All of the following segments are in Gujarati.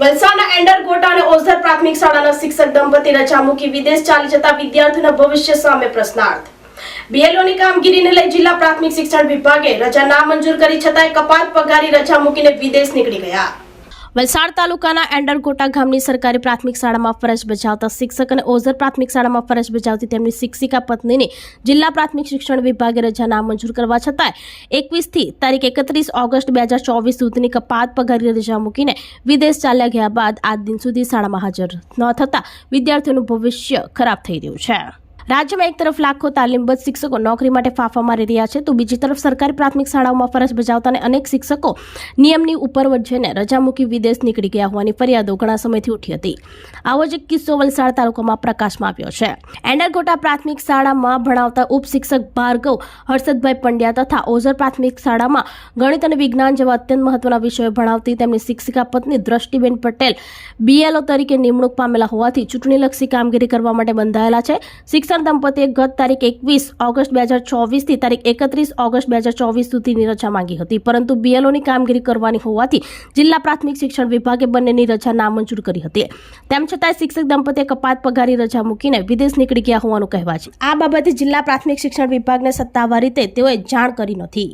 વલસાડના એન્ડર ગોટા અને ઓઝર પ્રાથમિક શાળાના શિક્ષક દંપતી રજા મૂકી વિદેશ ચાલી જતા વિદ્યાર્થીઓના ભવિષ્ય સામે પ્રશ્નાર્થ. બીએલઓની કામગીરીને લઈ જિલ્લા પ્રાથમિક શિક્ષણ વિભાગે રજા ના મંજૂર કરી છતાંય કપાત પગારી રજા મૂકીને વિદેશ નીકળી ગયા. વલસાડ તાલુકાના એન્ડરગોટા ગામની સરકારી પ્રાથમિક શાળામાં ફરજ બજાવતા શિક્ષક અને ઓઝર પ્રાથમિક શાળામાં ફરજ બજાવતી તેમની શિક્ષિકા પત્નીને જિલ્લા પ્રાથમિક શિક્ષણ વિભાગે રજા નામંજૂર કરવા છતાં એકવીસથી તારીખ એકત્રીસ ઓગસ્ટ બે હજાર ચોવીસ સુધીની કપાત પગારી રજા મૂકીને વિદેશ ચાલ્યા ગયા બાદ આજ દિન સુધી શાળામાં હાજર ન થતાં વિદ્યાર્થીઓનું ભવિષ્ય ખરાબ થઈ રહ્યું છે. રાજ્યમાં એક તરફ લાખો તાલીમબદ્ધ શિક્ષકો નોકરી માટે ફાફા મારી રહ્યા છે, તો બીજી તરફ સરકારી પ્રાથમિક શાળાઓમાં ફરજ બજાવતા અને અનેક શિક્ષકો નિયમની ઉપર જઈને રજા મૂકી વિદેશ નીકળી ગયા હોવાની ફરિયાદો ઘણા સમયથી ઉઠી હતી. આવો જ એક કિસ્સો વલસાડ તાલુકામાં પ્રકાશમાં આવ્યો છે. એન્ડરગોટા પ્રાથમિક શાળામાં ભણાવતા ઉપશિક્ષક ભાર્ગવ હર્ષદભાઈ પંડ્યા તથા ઓઝર પ્રાથમિક શાળામાં ગણિત અને વિજ્ઞાન જેવા અત્યંત મહત્વના વિષયો ભણાવતી તેમની શિક્ષિકા પત્ની દ્રષ્ટિબેન પટેલ બીએલઓ તરીકે નિમણૂક પામેલા હોવાથી ચૂંટણીલક્ષી કામગીરી કરવા માટે બંધાયેલા છે. શિક્ષણ દંપતીએ ગત તારીખ એકવીસ ઓગસ્ટ બે હજાર ચોવીસથી તારીખ એકત્રીસ ઓગસ્ટ બે હજાર ચોવીસ સુધીની રજા માંગી હતી. પરંતુ બીએલઓની કામગીરી કરવાની હોવાથી જિલ્લા પ્રાથમિક શિક્ષણ વિભાગે બંનેની રજા નામંજૂર કરી હતી. તેમ છતાં શિક્ષક દંપતીએ કપાત પગારી રજા મૂકીને વિદેશ નીકળી ગયા હોવાનું કહેવાય છે. આ બાબતે જિલ્લા પ્રાથમિક શિક્ષણ વિભાગને સત્તાવાર રીતે તેઓએ જાણ કરી નથી.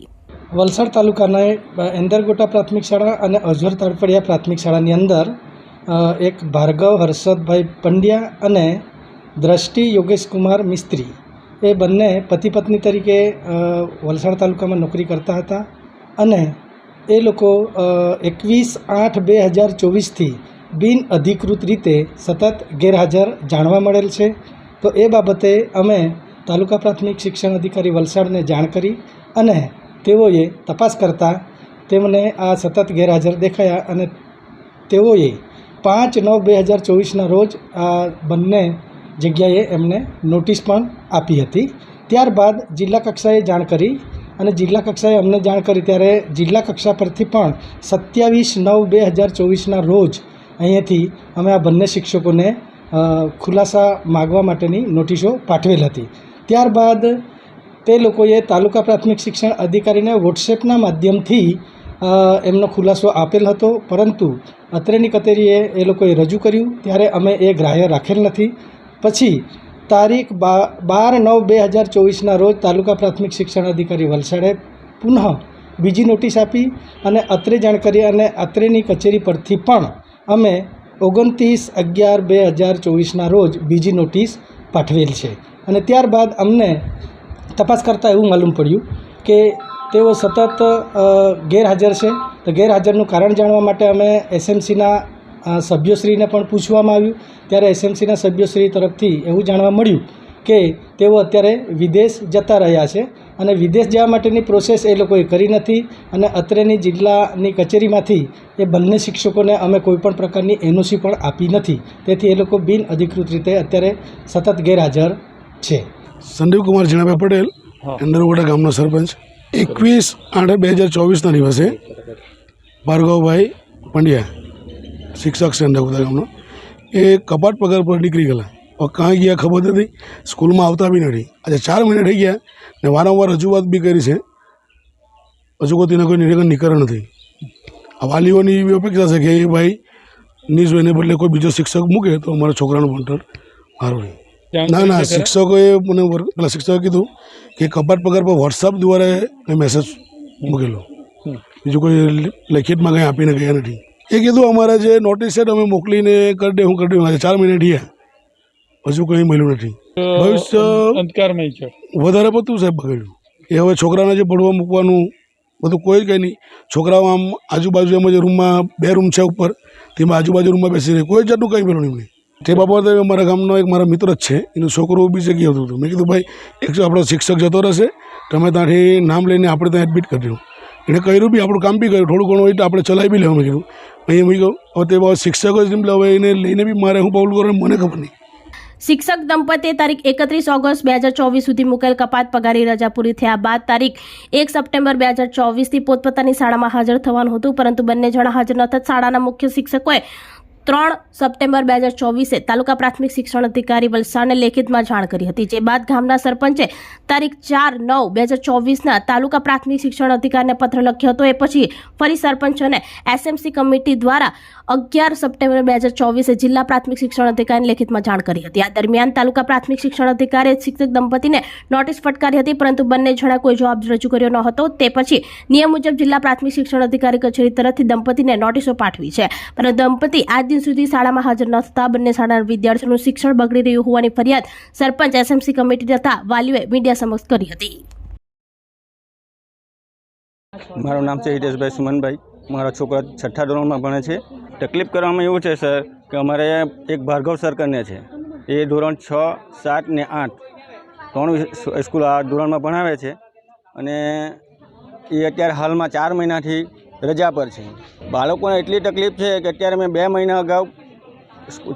વલસાડ તાલુકાના એન્દરગોટા પ્રાથમિક શાળા અને અઝર તળપડિયા પ્રાથમિક શાળાની અંદર એક ભાર્ગવ હર્ષદભાઈ પંડ્યા અને દ્રષ્ટિ યોગેશ કુમાર મિસ્ત્રી. એ બંને પતિ પત્ની તરીકે વલસાડ તાલુકામાં નોકરી કરતા હતા અને એ લોકો એકવીસ આઠ બે હજાર ચોવીસથી બિન અધિકૃત રીતે સતત ગેરહાજર જાણવા મળેલ છે. તો એ બાબતે અમે તાલુકા પ્રાથમિક શિક્ષણ અધિકારી વલસાડને જાણ કરી અને તેઓએ તપાસ કરતાં તેમને આ સતત ગેરહાજર દેખાયા અને તેઓએ પાંચ નવ બે હજાર ચોવીસના રોજ આ બંને જગ્યાએ એમને નોટિસ પણ આપી હતી. ત્યારબાદ જિલ્લા કક્ષાએ જાણ કરી અને જિલ્લા કક્ષાએ અમને જાણ કરી ત્યારે જિલ્લા કક્ષા પરથી પણ સત્યાવીસ નવ બે હજાર ચોવીસના રોજ અહીંયાથી અમે આ બંને શિક્ષકોને ખુલાસા માગવા માટેની નોટિસો પાઠવેલ હતી. ત્યારબાદ તે લોકોએ તાલુકા પ્રાથમિક શિક્ષણ અધિકારીને વોટ્સએપના માધ્યમથી એમનો ખુલાસો આપેલ હતો. પરંતુ અત્રેની કચેરીએ એ લોકોએ રજૂ કર્યું. ત્યારે અમે એ ગ્રાહ્ય રાખેલ નથી. પછી તારીખ બાર નવ બે હજાર ચોવીસના રોજ તાલુકા પ્રાથમિક શિક્ષણ અધિકારી વલસાડે પુનઃ બીજી નોટિસ આપી અને અત્રે જાણ કરી અને અત્રેની કચેરી પરથી પણ અમે ઓગણત્રીસ અગિયાર બે હજાર ચોવીસના રોજ બીજી નોટિસ પાઠવેલ છે. અને ત્યારબાદ અમને તપાસ કરતાં એવું માલુમ પડ્યું કે તેઓ સતત ગેરહાજર છે. તો ગેરહાજરનું કારણ જાણવા માટે અમે એસએમસીના સભ્યશ્રીને પણ પૂછવામાં આવ્યું. ત્યારે એસએમસીના સભ્યશ્રી તરફથી એવું જાણવા મળ્યું કે તેઓ અત્યારે વિદેશ જતા રહ્યા છે અને વિદેશ જવા માટેની પ્રોસેસ એ લોકોએ કરી નથી અને અત્રેની જિલ્લાની કચેરીમાંથી એ બંને શિક્ષકોને અમે કોઈપણ પ્રકારની એનઓસી પણ આપી નથી. તેથી એ લોકો બિન અધિકૃત રીતે અત્યારે સતત ગેરહાજર છે. સંદીપકુમાર જીણાભાઈ પટેલ અંદરગોડા ગામનો સરપંચ. એકવીસ આઠ બે હજાર ચોવીસના દિવસે ભાર્ગવભાઈ પંડ્યા શિક્ષક છે અંદરગોડા ગામનો. એ કપાટ પગાર પર નીકળી ગયેલા. હવે કાં ગયા ખબર નથી. સ્કૂલમાં આવતા બી નથી. આજે ચાર મહિના થઈ ગયા ને વારંવાર રજૂઆત બી કરી છે. હજુ કોઈ તેના કોઈ નિરાકરણ નીકળ નથી. આ વાલીઓની એવી અપેક્ષા છે કે એ ભાઈ એને બદલે કોઈ બીજો શિક્ષક મૂકે તો અમારા છોકરાનું ભણતર સારું રહે. ના ના શિક્ષકોએ મને પેલા શિક્ષકે કીધું કે કપાટ પગાર પર વોટ્સઅપ દ્વારા મેસેજ મૂકેલો. બીજું કોઈ લેખિતમાં કંઈ આપીને ગયા નથી. એ કીધું અમારા જે નોટિસ છે અમે મોકલીને કરી દે હું કરી દઉં. ચાર મહિને ઠીએ હજુ કંઈ મળ્યું નથી. ભવિષ્ય અંધકારમય છે. વધારે પડતું સાહેબ બગડ્યું. એ હવે છોકરાને જે ભણવા મૂકવાનું બધું કોઈ કંઈ નહીં. છોકરાઓ આમ આજુબાજુ એમ જે રૂમમાં બે રૂમ છે ઉપર તેમાં આજુબાજુ રૂમમાં બેસી રહી. કોઈ જાતનું કંઈ પેલું નહીં. તે બાબતે મારા ગામનો એક મારા મિત્ર જ છે. એનું છોકરું બી જગ્યાએ હતું. હતું મેં કીધું ભાઈ એક જો આપણો શિક્ષક જતો રહેશે. તમે ત્યાંથી નામ લઈને આપણે ત્યાં એડમિટ કરી દઉં એણે કર્યું બી, આપણું કામ બી કર્યું. થોડું ઘણું હોય તો આપણે ચલાવી બી લેવાનું કીધું અહીંયા મેં કહ્યું હવે તે બાબત શિક્ષકો જ એમ હવે એને લઈને બી મારે હું પાઉલ કરવાનું મને ખબર નહીં. શિક્ષક દંપતીએ તારીખ એકત્રીસ ઓગસ્ટ બે હજાર ચોવીસ સુધી મુકેલ કપાત પગારી રજા પૂરી થયા બાદ તારીખ એક સપ્ટેમ્બર બે હજાર ચોવીસથી પોતપોતાની શાળામાં હાજર થવાનું હતું, પરંતુ બંને જણા હાજર ન થતા શાળાના મુખ્ય શિક્ષકોએ ત્રણ સપ્ટેમ્બર બે હજાર ચોવીસે તાલુકા પ્રાથમિક શિક્ષણ અધિકારી વલસાડને લેખિતમાં જાણ કરી હતી. જે બાદ ગામના સરપંચે તારીખ ચાર નવ બે હજાર ચોવીસના તાલુકા પ્રાથમિક શિક્ષણ અધિકારીને પત્ર લખ્યો હતો. એ પછી ફરી સરપંચ અને એસએમસી કમિટી દ્વારા અગિયાર સપ્ટેમ્બર બે હજાર ચોવીસે જિલ્લા પ્રાથમિક શિક્ષણ અધિકારીને લેખિતમાં જાણ કરી હતી. આ દરમિયાન તાલુકા પ્રાથમિક શિક્ષણ અધિકારીએ શિક્ષક દંપતીને નોટિસ ફટકારી હતી, પરંતુ બંને જણા કોઈ જવાબ રજૂ કર્યો ન હતો. તે પછી નિયમ મુજબ જિલ્લા પ્રાથમિક શિક્ષણ અધિકારી કચેરી તરફથી દંપતીને નોટિસો પાઠવી છે. પરંતુ દંપતી આજ દિન સુધી શાળામાં હાજર ન થતા બંને શાળાના વિદ્યાર્થીઓનું શિક્ષણ બગડી રહ્યું હોવાની ફરિયાદ સરપંચ એસએમસી કમિટી તથા વાલીઓએ મીડિયા સમક્ષ કરી હતી. મારું નામ છે હિતેશભાઈ સુમનભાઈ. મારા છોકરા છઠ્ઠા ધોરણમાં ભણે છે. તકલીફ કરવામાં એવું છે, સર, કે અમારે એક ભાર્ગવ સર કરીને છે. એ ધોરણ છ, સાત ને આઠ ત્રણ સ્કૂલ આ ધોરણમાં ભણાવે છે. અને એ અત્યારે હાલમાં ચાર મહિનાથી રજા પર છે. બાળકોને એટલી તકલીફ છે કે અત્યારે મેં બે મહિના અગાઉ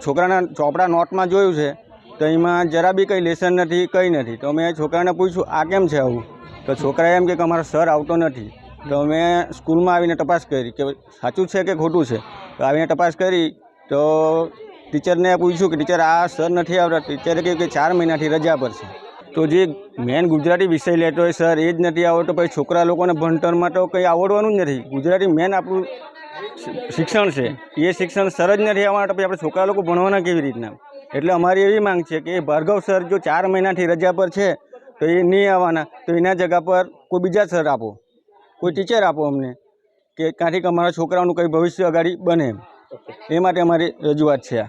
છોકરાના ચોપડા નોટમાં જોયું છે, તો એમાં જરા બી કંઈ લેસન નથી, કંઈ નથી. તો મેં છોકરાને પૂછ્યું, આ કેમ છે આવું? તો છોકરાએ એમ કે અમારો સર આવતો નથી. તો મેં સ્કૂલમાં આવીને તપાસ કરી કે સાચું છે કે ખોટું છે? તો આવીને તપાસ કરી, તો ટીચરને પૂછ્યું કે, ટીચર, આ સર નથી આવતા. ટીચરે કહ્યું કે, ચાર મહિનાથી રજા પર છે. તો જે મેન ગુજરાતી વિષય લેતો હોય સર એ જ નથી આવડતો. પછી છોકરા લોકોને ભણતરમાં તો કંઈ આવડવાનું જ નથી. ગુજરાતી મેન આપણું શિક્ષણ છે. એ શિક્ષણ સર જ નથી આવવાના તો પછી આપણે છોકરા લોકો ભણવાના કેવી રીતના? એટલે અમારી એવી માંગ છે કે ભાર્ગવ સર જો ચાર મહિનાથી રજા પર છે, તો એ નહીં આવવાના. તો એના જગા પર કોઈ બીજા સર આપો. કોઈ ટીચર આપો અમને કે ક્યાંથી અમારા છોકરાઓનું કંઈ ભવિષ્ય અગાડી બને. એ માટે અમારી રજૂઆત છે આ.